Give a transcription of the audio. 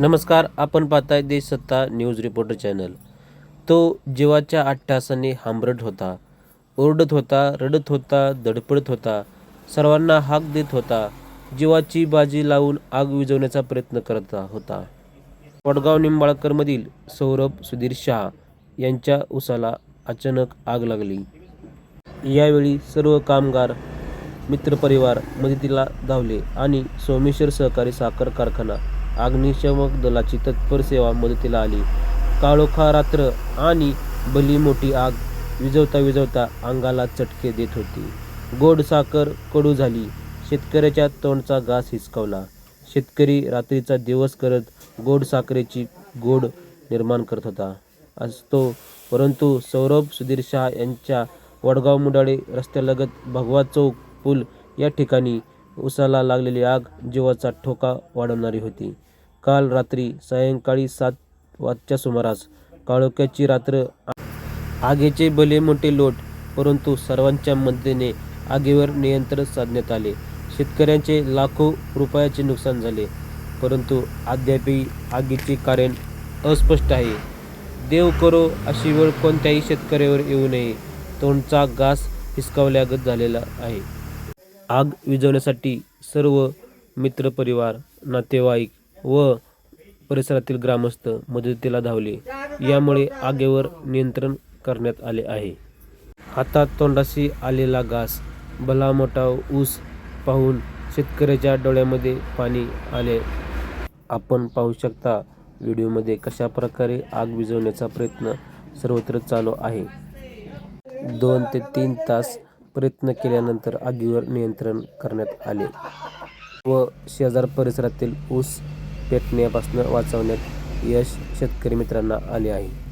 नमस्कार आपण पाहताय देशसत्ता न्यूज रिपोर्टर चॅनल. तो जीवाच्या अट्टासाने हांबरट होता ओरडत होता रडत होता धडपडत होता सर्वांना हाक देत होता जीवाची बाजी लावून आग विझवण्याचा प्रयत्न करत होता. वडगाव निंबाळकरमधील सौरभ सुधीर शहा यांच्या उसाला अचानक आग लागली. यावेळी सर्व कामगार मित्रपरिवार मदतीला धावले आणि सोमेश्वर सहकारी साखर कारखाना अग्निशमक दलाची तत्पर सेवा मदतीला आली. काळोखा रात्र आणि भली मोठी आग विझवता विझवता अंगाला चटके देत होती. गोड साखर कडू झाली. शेतकऱ्याच्या तोंडचा घास हिसकावला. शेतकरी रात्रीचा दिवस करत गोड साखरेची गोड निर्माण करत होता. असतो. परंतु सौरभ सुधीर शाह यांच्या वडगाव मुडाळे रस्त्यालगत भगवा चौक पूल या ठिकाणी उसाला लागलेली आग जीवाचा ठोका वाढवणारी होती. काल रात्री सायंकाळी सात वाजच्या सुमारास काळोख्याची रात्र आगीचे भले मोठे लोट परंतु सर्वांच्या मदतीने आगीवर नियंत्रण साधण्यात आले. शेतकऱ्यांचे लाखो रुपयाचे नुकसान झाले परंतु अद्यापही आगीचे कारण अस्पष्ट आहे. देव करो अशी वेळ कोणत्याही शेतकऱ्यावर येऊ नये. तोंडचा घास हिसकावल्यागत झालेला आहे. आग विझवण्यासाठी सर्व मित्रपरिवार नातेवाईक व परिसरातील ग्रामस्थ मदतीला धावले. यामुळे आगीवर नियंत्रण करण्यात आले आहे. हातात तोंडाशी आलेला घास भला मोठा ऊस पाहून शेतकऱ्याच्या डोळ्यामध्ये पाणी आले. आपण पाहू शकता व्हिडिओमध्ये कशा प्रकारे आग विझवण्याचा प्रयत्न सर्वत्र चालू आहे. दोन ते तीन तास प्रयत्न केल्यानंतर आगीवर नियंत्रण करण्यात आले. व शेजार परिसरातील ऊस पेटण्यापासून वाचवण्यात यश शेतकरी मित्रांना आले आहे.